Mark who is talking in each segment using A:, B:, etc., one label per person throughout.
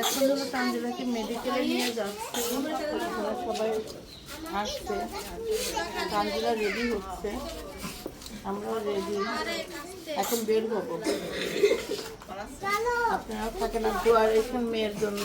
A: এখন হলো তানজিলাকে মেডিকেলে নিয়ে যাচ্ছে সবাই আসছে তানজিলা রেডি হচ্ছে আমরাও রেডি এখন বের হব আপনারা থাকেন আর দোয়া রেখেন মেয়ের জন্য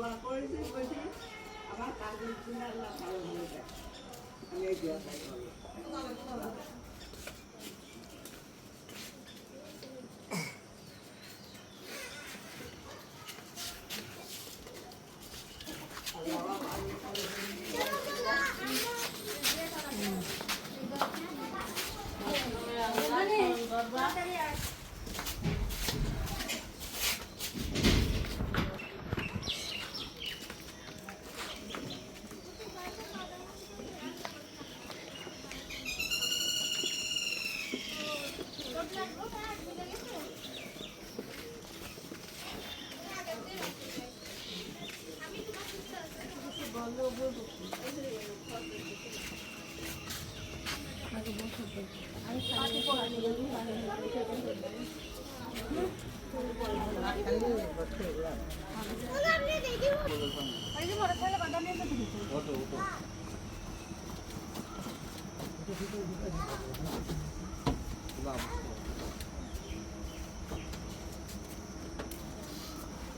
B: মা মা মা খালি কোথায় থেকে আসলো
A: দাদির সাথে কথা বলতে গেল
B: আপনি রেডি হন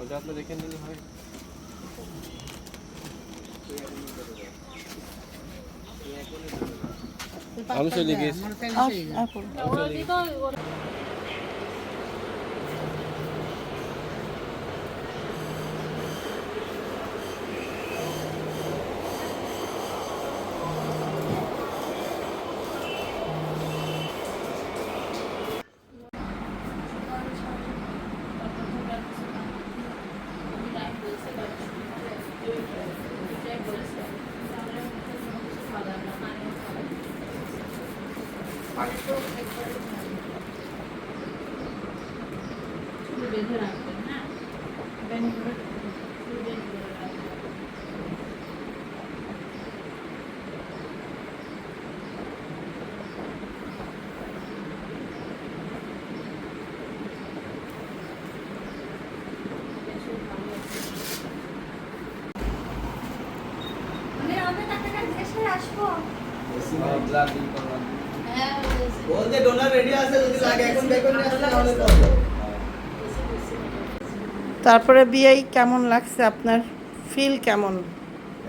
C: ওটা আপনি দেখে নিলে হয় আমি চলে গেছি
D: বলতে ডোনার রেডি আছে যদি লাগে এখন বেকন আসলে
A: তারপরে বিয়ে কেমন লাগছে? আপনার ফিল কেমন?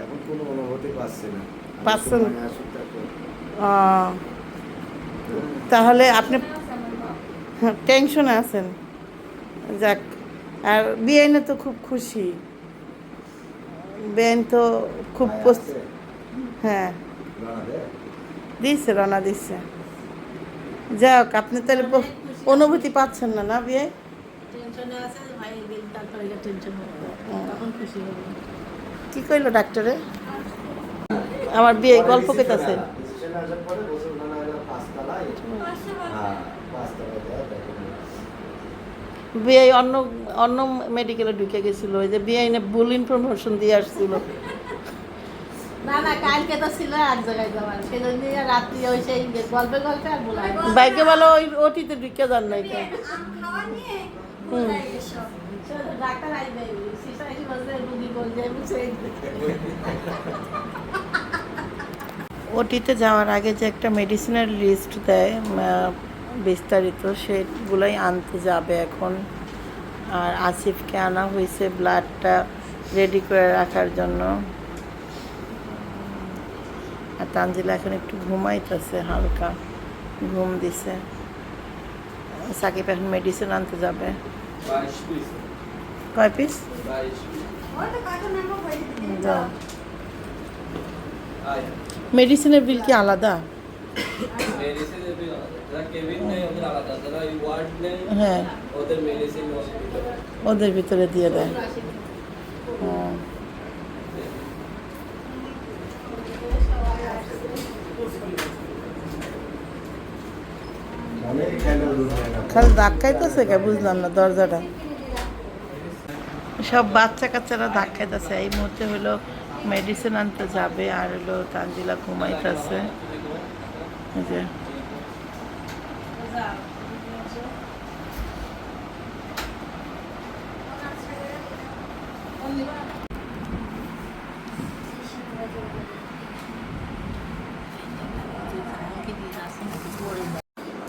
E: এখন কোনো অনুভূতি পাচ্ছি না।
A: পাচ্ছেন? তাহলে আপনি টেনশনে আছেন। যাক আর বিয়ে তো খুব খুশি। বেন তো খুব? হ্যাঁ? দিচ্ছে রওনা দিচ্ছে যাক আপনি তাহলে অনুভূতি পাচ্ছেন না না বিয়ে?
F: টেনশনে আছে যে ভাই গেলে তারপরে টেনশন হবে। তখন খুশি হবে।
A: কি কইলো ডাক্তারে? আমার বিয়ে গল্প
E: পাঁচতলায়। হ্যাঁ।
A: বিয়ে অন্য অন্য মেডিকেলে ঢুকে গেছিল। ওই যে বিয়ে ভুল ইনফরমেশন দিয়ে আসছিল।
F: না না কালকে তো ছিল এক জায়গায় যাওয়ার। সেই রাত্রি ওই সেই গল্পে গল্পে আর বলা
A: বাইকে বলো ওই ওটিতে ঢুকে যান নাই
F: ডাক্তার আসবে সিস্টার বলছে রুগী বলছে
A: ওটিতে যাওয়ার আগে যে একটা মেডিসিনের লিস্ট দেয় বিস্তারিত সেগুলোই আনতে যাবে এখন। আর আসিফকে আনা হয়েছে ব্লাডটা রেডি করে রাখার জন্য। তানজিলা এখন একটু ঘুমাইতেছে হালকা ঘুম দিছে। সাকিব এখন মেডিসিন আনতে যাবে। কয় পিস মেডিসিনের বিল কি আলাদা? হ্যাঁ।
C: ওদের
A: ভিতরে দিয়ে দেয় ও।
E: অনেক খেলে
A: ধাক্কাইতেছে কে? বুঝলাম না দরজাটা। সব বাচ্চা কাচ্চারা ধাক্কাইতেছে এই মুহূর্তে হলো মেডিসিন আনতে যাবে আর হলো তানজিলা ঘুমাইতেছে। যে।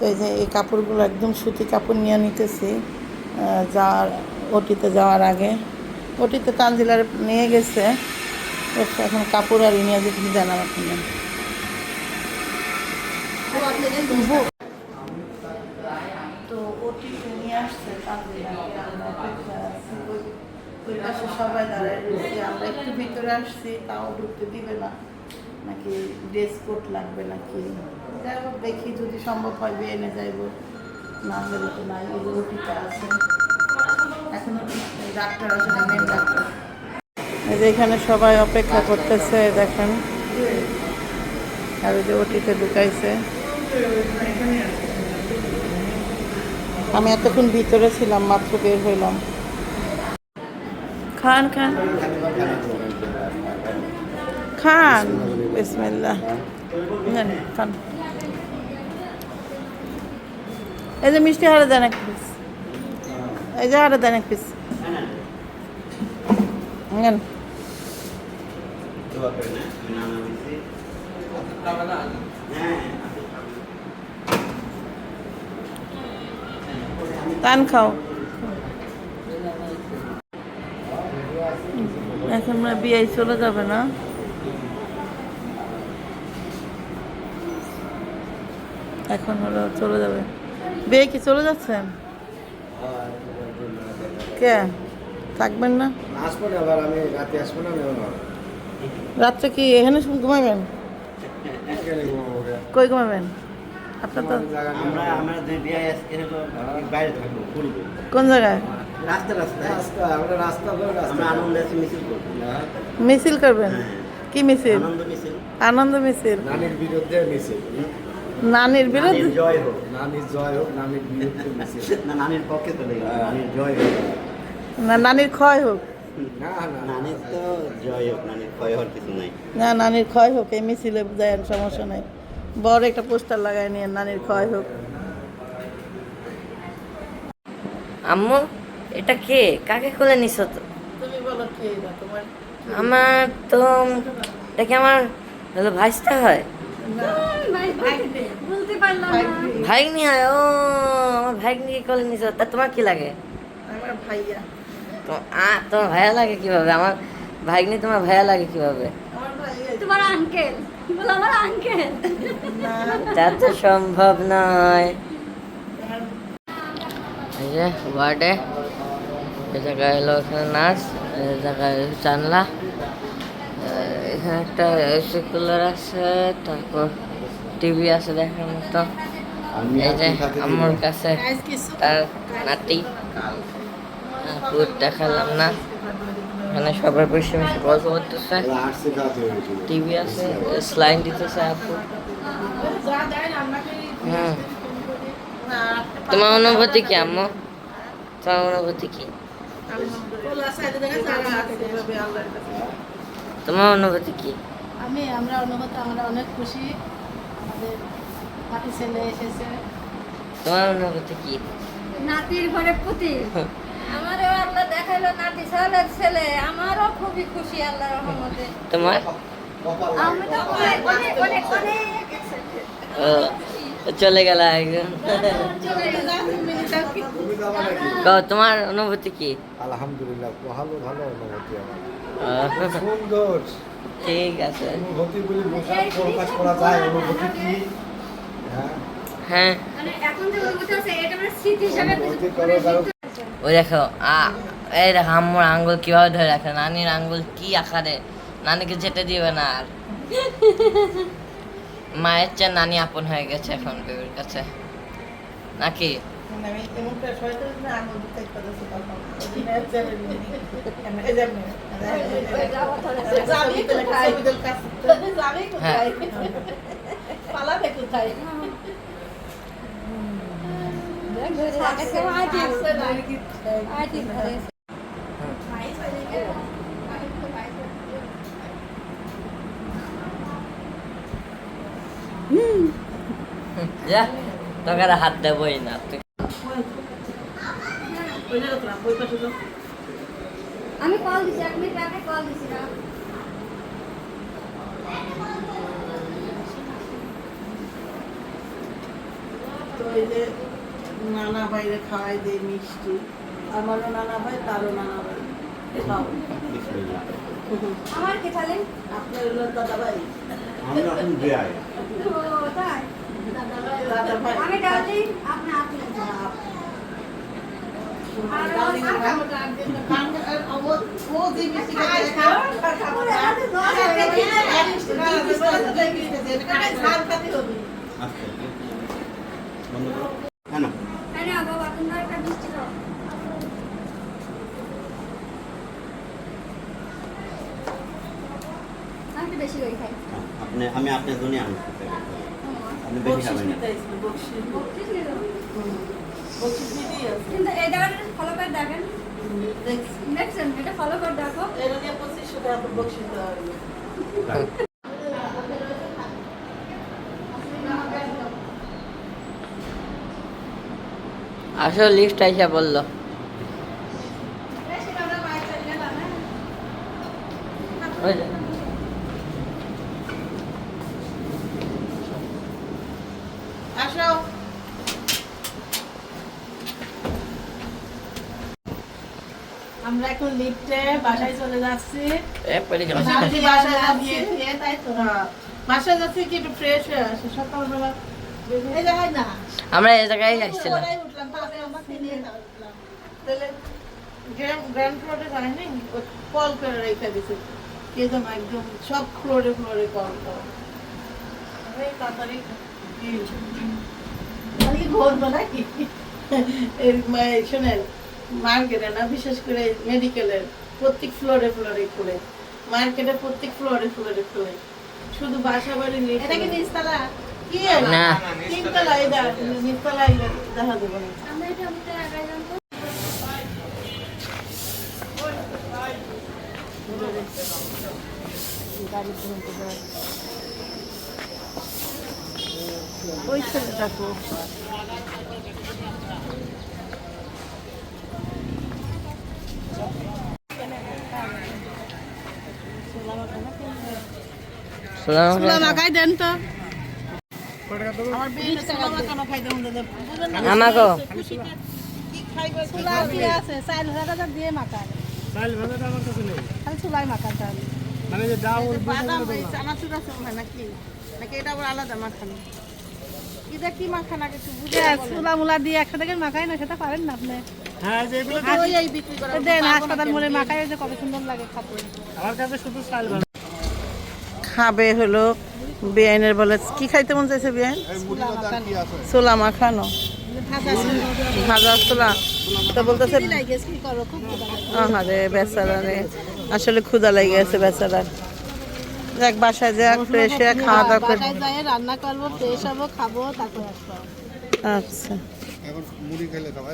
A: তো এই যে এই কাপড়গুলো একদম সুতি কাপড় নিয়ে নিতেছি যাওয়ার ওটিতে যাওয়ার আগে। ওটিতে তানজিলার নিয়ে গেছে এখন কাপড় আর নিয়ে যেতে আমার কিনে তো ওটিতে নিয়ে আসছে সবাই দাঁড়ায় আমরা একটু ভিতরে আসছি, তাও ঢুকতে দিবে না। নাকি ড্রেস কোড লাগবে নাকি? যাই দেখি যদি সম্ভব হয় বিয়ে এনে যাইব। না হলে তো নাই ওই ওটিটা আছে। এখন ডাক্তার না মেন ডাক্তার। এখানে সবাই অপেক্ষা করতেছে, দেখেন। আর ওই যে ওটিতে ঢুকাইছে। আমি এতক্ষণ ভিতরে ছিলাম, মাত্র বের হইলাম। খান খান। খান, বিসমিল্লাহ। খান। এই যে মিষ্টি হারে দেন এক পিস এই যে হারে দেন এক পিস নেন। তান খাও। এখন আমরা বিয়ে চলে যাবে না। এখন হলো চলে যাবে। বিয়ে কি চলে যাচ্ছেন কে? থাকবেন না?
E: আসব না আবার আমি রাতে আসব না
A: রাত্রে কি এখানে ঘুমাবেন। কই ঘুমাবেন? আপনার তো কোন জায়গায়?
G: রাস্তা রাস্তায়
E: রাস্তা আমরা রাস্তা করে রাস্তা
G: আমরা আনন্দ আছে মিছিল
A: মিছিল করবেন। কি মিছিল?
G: আনন্দ মিছিল।
A: আনন্দ মিছিল।
E: নানির বিরুদ্ধে মিছিল।
A: নানির বিরুদ্ধে?
G: জয় হোক
E: নানির জয় হোক নানির বিরুদ্ধে
G: না নানির পক্ষে চলে গেল নানির জয় হোক।
A: না নানির ক্ষয় হোক।
E: না না
G: নানির তো জয় হোক নানির ক্ষয় হওয়ার কিছু নাই।
A: না নানির ক্ষয় হোক এই মিছিলে যায় সমস্যা নাই। বড় একটা পোস্টার লাগাই নিয়ে নানির ক্ষয় হোক।
H: আম্মু এটা কে? কাকে খুলে নিছ তো?
A: তুমি বলো কি তোমার
H: আমার তো এটা কি আমার হলো ভাইসটা হয়? ভাইগনি হয় ও আমার কোলে নিছ তা তোমার কি লাগে?
A: আমার ভাইয়া।
H: তো আ তোমার ভাইয়া লাগে কীভাবে? আমার ভাইগনি তোমার ভাইয়া লাগে কীভাবে?
B: তোমার আঙ্কেল বলো আমার আঙ্কেল
H: তা তো সম্ভব নয়। এই যে ওয়ার্ডে এ জায়গায় হলো এখানে নার্স এ জায়গায় জানলা। এখানে একটা এসি কুলার আছে তারপর টিভি আছে দেখার মতো। এই যে আমার কাছে তার নাতি। পুর দেখালাম না। এখানে সবাই বসে বসে গল্প করতেছে। টিভি আছে স্লাইন দিতেছে আপু। হুম। তোমার অনুভূতি কি আম্মু? তোমার অনুভূতি কি? তোমার অনুভূতি কি?
F: আমি আমরা অনুভূতি আমরা অনেক খুশি। আমাদের নাতি ছেলে এসেছে।
H: তোমার অনুভূতি কি?
B: নাতির ঘরে পুতি। আমারও আল্লাহ দেখাইলো নাতি ছেলের ছেলে। আমারও খুবই খুশি আল্লাহ রহমতে।
H: তোমার?
B: আমি তো অনেক অনেক অনেক অনেক
H: ও, চলে গেল একজন। তোমার অনুভূতি কি?
E: আলহামদুলিল্লাহ ভালো ভালো অনুভূতি আমার। সুন্দর
H: ঠিক আছে।
E: অনুভূতিগুলি বোঝা প্রকাশ করা যায় অনুভূতি কি? হ্যাঁ
H: হ্যাঁ।
B: মানে এখন যে অনুভূতি আছে এটা মানে
E: অনুভূতি
H: ওই দেখো আ এই দেখ আম্মুর আঙ্গুল কীভাবে ধরে রাখে নানির আঙ্গুল কি আকারে নানিকে যেতে দিবে না আর। মায়ের চেয়ে নানি আপন হয়ে গেছে এখন বেবির কাছে। নাকি?
A: মানে
H: হ্যাঁ।
F: পালাবে কোথায়
H: হাত দেবই না তুই
A: ওই যে রাখলাম ওই পাশে তো।
B: আমি কল দিছি এক মিনিট আগে কল দিছিলাম
A: তো এই যে নানা বাইরে খাওয়াই দেয় মিষ্টি আমারও নানা ভাই তারও নানা ভাই। খাও।
B: আমার কে
A: আপনার হলো দাদা ভাই।
G: আমরা এখন বিয়াই।
B: ও তাই।
A: দাদা ভাই।
B: আমি ডার্লিং আপনি আপনি
G: আপনি আমি আপনার জন্য আনছি আপনি বেশি খাবেন না
B: কিন্তু এই জায়গাটা ফলো করে দেখেন।
A: দেখছি।
B: দেখছেন? এটা ফলো করে দেখো।
A: এর আগে 2500 টাকা বকশিস দেওয়া হলো।
H: আসলে লিফট আইসা বলল। ওই যে।
A: আসো।
F: আমরা এখন লিফটে বাসায় চলে যাচ্ছি।
H: এ পড়ে গেল
A: নাতি বাসায় যাচ্ছি।
F: তাই তো
A: হ্যাঁ, বাসায় যাচ্ছি কি একটু ফ্রেশ হয়ে আসে। সকালবেলা
F: এই জায়গায় না।
H: আমরা এই জায়গায় আসছিলাম
A: কল করে রেখে দিছে। কে যেন একদম সব ফ্লোরে ফ্লোরে কল করে। তাড়াতাড়ি কি-
F: আমি কি
A: শোনেন মার্কেটে না বিশেষ করে মেডিকেলের প্রত্যেক ফ্লোরে ফ্লোরে খুলে মার্কেটে প্রত্যেক ফ্লোরে ফ্লোরে খুলে শুধু বাসা বাড়ি নিয়ে
F: এটা কি নিচতলা?
A: কি
H: না।
A: তিনতলা নিচতলা এই দেখা দেবো
B: আমরা এটা আমাদের আগায় জানতো
A: ওই ছেলেটাকে
F: দিয়ে একসাথে করে মাখায় না সেটা পারেন না আপনি।
A: করা
F: দেন হাসপাতাল মোড়ে মাখায় যে কত সুন্দর লাগে খাতে।
A: খাবে হলো বেআইনের বলে। কি খাইতে মন চাইছে বেআইন ছোলা মাখানো।
F: ভাজা
A: ছোলা। তো বলতেছে
F: লাগে কি করো খুব লাগে।
A: আহারে বেচারা রে। আসলে ক্ষুধা লেগে গেছে বেচারার যাক বাসায় যাক ফ্রেশ হয়ে খাওয়া দাওয়া করে।
F: রান্না করব ফ্রেশ হব খাব তারপর আসব।
A: আচ্ছা।
I: এখন মুড়ি খেলে খাব।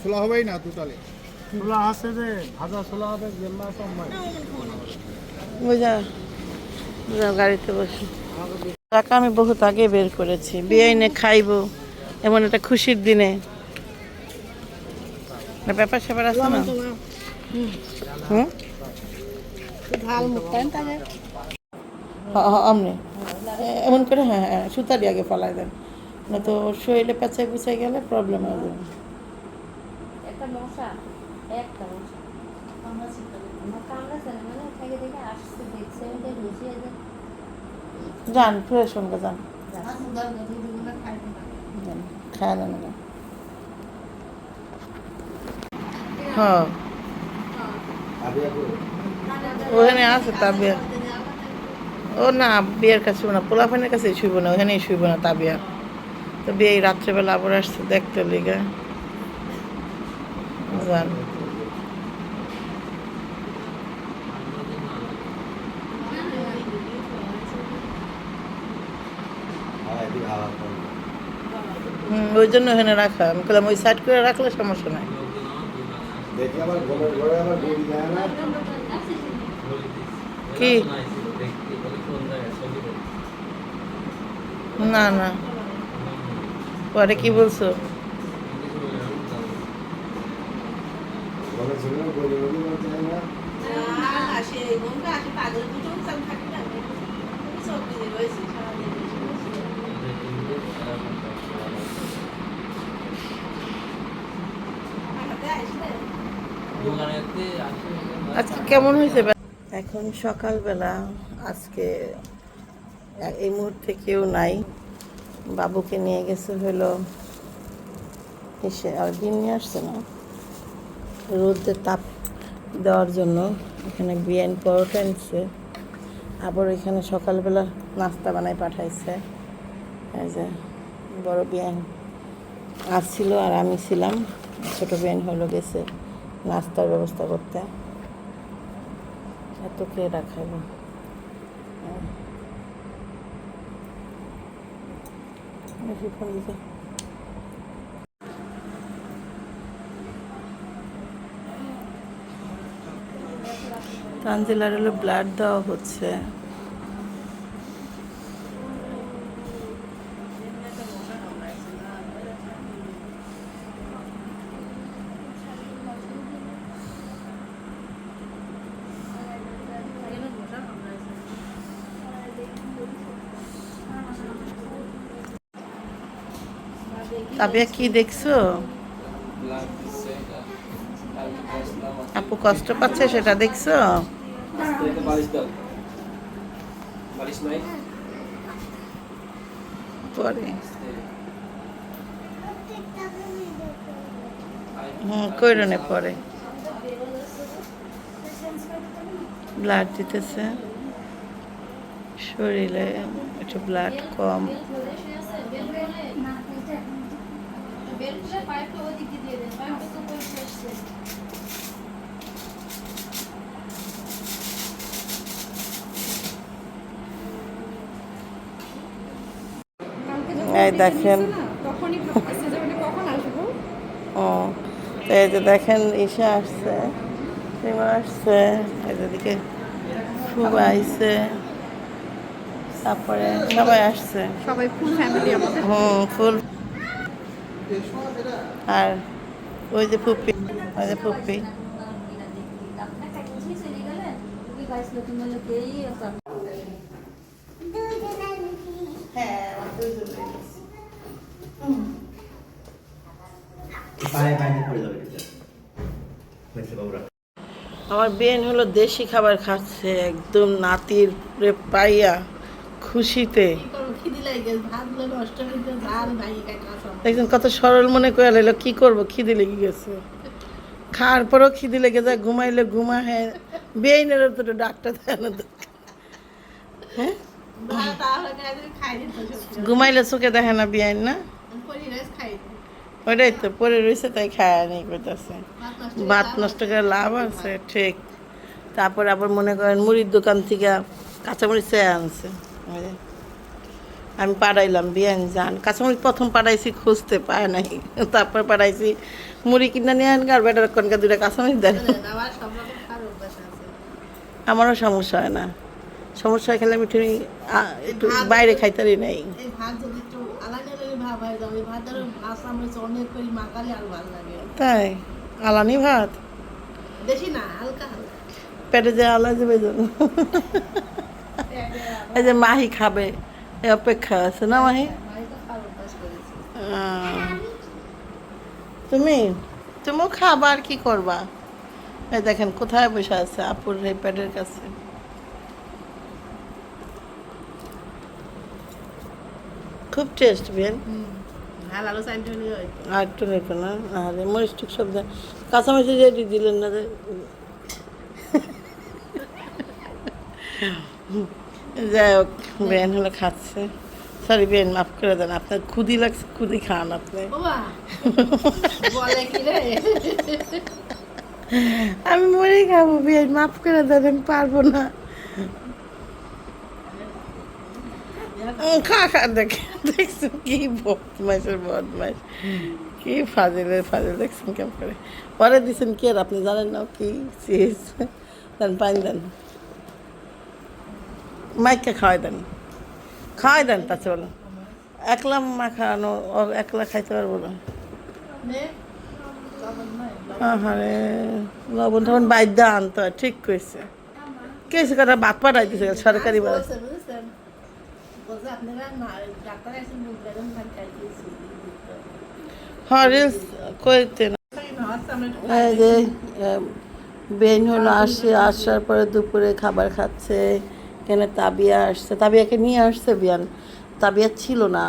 I: ছোলা হবেই না দুটালে সোলা আছে যে ভাজা সোলা হবে জেলা টোটালি
A: বুঝা। যাও গাড়িতে বসে। টাকা আমি বহুত আগে বের করেছি। বিয়ে খাইবো এমন একটা খুশির দিনে। ব্যাপার স্যাপার আছে না? হুম? হ্যাঁ হ্যাঁ আমনে। এমন করে হ্যাঁ হ্যাঁ সুতা দিয়ে আগে ফলাই দেন। না তো শরীরে পেঁচাই পিছাই গেলে প্রবলেম হয়ে যাবে।
B: একটা
A: যান ফ্রেশ সঙ্গে যান খায় না হ্যাঁ। ওখানে আছে তাবিয়া। ও না, বিয়ের কাছে না, পোলাফানের কাছে শুইব না, ওখানেই শুইব না তাবিয়া। তো বিয়ে রাত্রেবেলা আবার আসছে দেখতে লিগে। জান
E: হাওয়া দিয়ে হাওয়া করে
A: হুম ওই জন্য ওখানে রাখা। আমি বললাম ওই সাইড করে রাখলে সমস্যা নাই।
E: দেখি আবার ঘরের ঘরে আবার গড়ি যায় না।
A: কি? না না। পরে কি বলছো?
F: পাগল দুটো উৎসব থাকে না সব দিনে রয়েছে সারাদিন বসে বসে। হাঁটাতে আসলে
A: আজকে কেমন হয়েছে? এখন সকালবেলা আজকে এই মুহূর্তে কেউ নাই। বাবুকে নিয়ে গেছে হলো এসে, আর দিন নিয়ে আসছে না। রোদের তাপ দেওয়ার জন্য এখানে বিরিয়ানি পরোটা নিচ্ছে আবার এখানে সকালবেলা নাস্তা বানাই পাঠাইছে। এই যে বড় বিয়ান। আসছিল আর আমি ছিলাম। ছোটো বিয়ান হলো গেছে। নাস্তার ব্যবস্থা করতে। এত কে রাখাবো ফোন দিতে তানজিলার হলো ব্লাড দেওয়া হচ্ছে। তাবিয়া কি দেখছ? আপু কষ্ট পাচ্ছে, সেটা দেখছ? পরে। হুম কইরনে পরে। ব্লাড দিতেছে। শরীরে একটু ব্লাড কম। এই দেখেন। ও তো এই যে দেখেন ঈশা আসছে রিমা আসছে এই যে দিকে ফুবা আইছে তারপরে সবাই আসছে।
F: সবাই ফুল ফ্যামিলি আমাদের।
A: হুম ফুল আর ওই যে ফুপি, ওই যে ফুপি। আমার বেন হলো দেশি খাবার খাচ্ছে, একদম নাতির পাইয়া। খুশিতে। দেখছেন কত সরল মনে করে লাইলো কি করব? খিদে লেগে গেছে। খাওয়ার পরেও খিদে লেগে যায় ঘুমাইলে ঘুমা হ্যাঁ। বেইনেরও তো ডাক্তার দেয় না হ্যাঁ? ঘুমাইলে চোখে দেখে না বিয়াইন না? ওটাই তো পরে রয়েছে তাই খায় নেই করতেছে।
F: ভাত নষ্ট
A: করে লাভ আছে ঠিক। তারপরে আবার মনে করেন মুড়ির দোকান থেকে কাঁচামরিচ চেয়ে আনছে। আমি পাড়াইলাম বিয়ান যান। কাঁচামরিচ প্রথম পাড়াইছি খুঁজতে পায় নাই। তারপর পাড়াইছি মুড়ি কিনে নিয়ে আর বেটার কনকা দুটা কাঁচামরিচ দেন আমারও সমস্যা হয় না। সমস্যা খেলে আমি একটু একটু বাইরে খাইতারি নাই।
F: আলাদা আলাদা
A: তাই? আলানি ভাত?
F: বেশি না হালকা হালকা।
A: পেটে যে আলা যাবে। এই যে মাহি খাবে, এ অপেক্ষা আছে না মাহি? তুমি, তুমিও খাবা কি করবা? এই দেখেন, কোথায় বসে আছে আপুর এই প্যাডের কাছে? খুব টেস্ট বেন একটু নেই না আরে মরিচ টুক সব দেন কাঁচামরিচ রেডি দিলেন না যে যাই হোক বেন হলো খাচ্ছে। সরি বেন মাফ করে দেন আপনার খুদি লাগছে খুদি খান আপনি। আমি মরে খাব বেন মাফ করে দেন আমি পারব না। খা খা দেখে দেখছেন কি বদমাইশের বদমাইশ। কি ফাজিলের ফাজিল দেখছেন কেমন করে। পরে দিছেন কি আর আপনি জানেন না কি চিজ দেন পানি দেন। মাইককে খাওয়াই দেন। খাওয়াই দেন তা চলো একলা মা খাওয়ানো একলা খাইতে পারব না। আহারে, লবণ টবণ বাদ্য আনতে হয়, ঠিক কইছে। কে সে কথা বাদ পাঠাই দিছে, সরকারি
F: খাই দিয়েছি
A: হ্যাঁ কইতে না। বেন হলো, আসে, আসার পরে দুপুরে খাবার খাচ্ছে। এখানে তাবিয়া আসছে। তাবিয়াকে নিয়ে আসছে বিয়ান। তাবিয়া ছিল না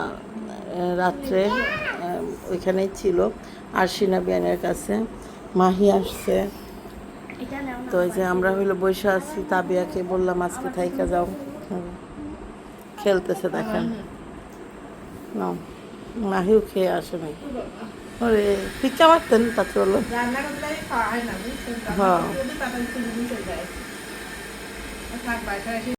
A: রাত্রে ওইখানেই ছিল। আরশিনা বিয়ানের কাছে মাহি আসছে। তো এই যে আমরা হইল বসে আছি তাবিয়াকে বললাম আজকে থাইকা যাও। খেলতেছে দেখেন। না মাহিও খেয়ে আসে নাই। ওরে পিকা মারতেন তা চলো
F: রান্না করলে খাওয়া হয়